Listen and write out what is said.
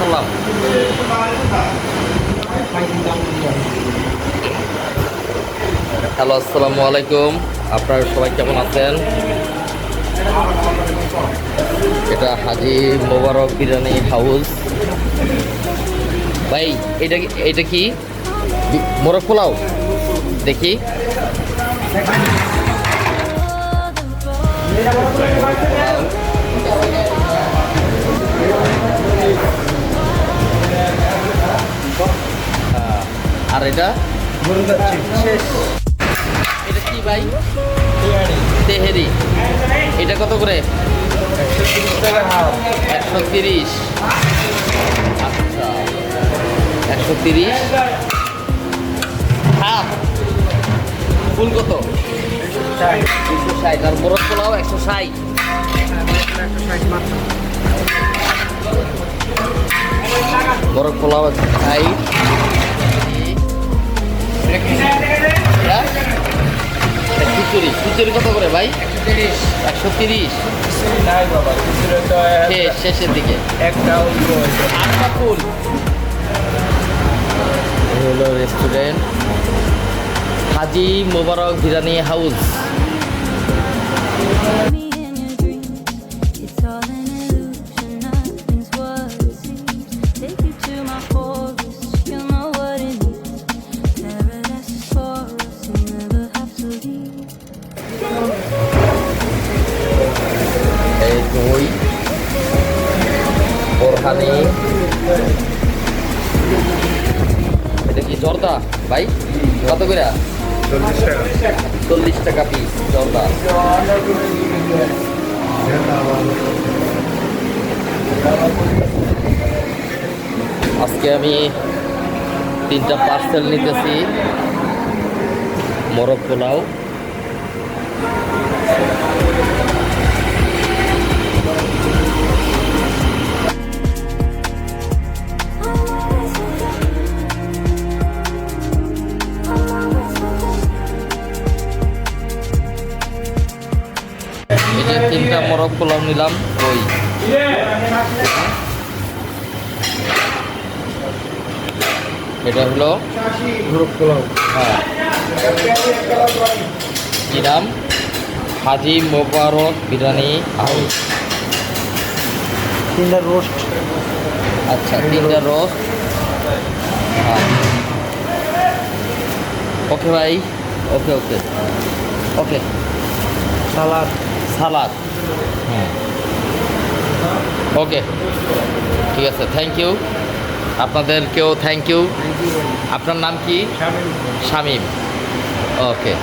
সালাম হ্যালো, আসসালামু আলাইকুম। আপনারা সবাই কেমন আছেন? এটা হাজি মোবারক বিরিয়ানি হাউস। ভাই, এটা এটা কি? মোরগ পোলাও? দেখি। এটা। এটা কি ভাই? তেহেরি। এটা কত করে? একশো তিরিশ। আচ্ছা। একশো তিরিশ। হাফ। ফুল কত? দুশো ষাট। আর মোরগ পোলাও একশো ষাট। মোরগ পোলাও একশো ষাট। খিচুড়ি কত করে ভাই? একশো তিরিশ। শেষ শেষের দিকে। আটটা ফুল। হলো রেস্টুরেন্ট হাজি মোবারক হিরানি হাউস। দই। বোরহানি। এটা কি জর্দা? ভাই কত করে? চল্লিশ টাকা। পিস জর্দা। আজকে আমি তিনটা পার্সেল নিতেছি। মোরগ পোলাও। তিনটা মোরগ পোলাও নিলাম ওই এটা হলো হ্যাঁ কি নাম হাজি মোবারক বিরিয়ানি হাউস তিনটা রোস্ট আচ্ছা তিনটা রস ওকে ভাই ওকে ওকে ওকে সালাদ সালাদ। ওকে ঠিক আছে থ্যাংক ইউ আপনাদেরকেও থ্যাংক ইউ আপনার নাম কি? শামীম। ওকে।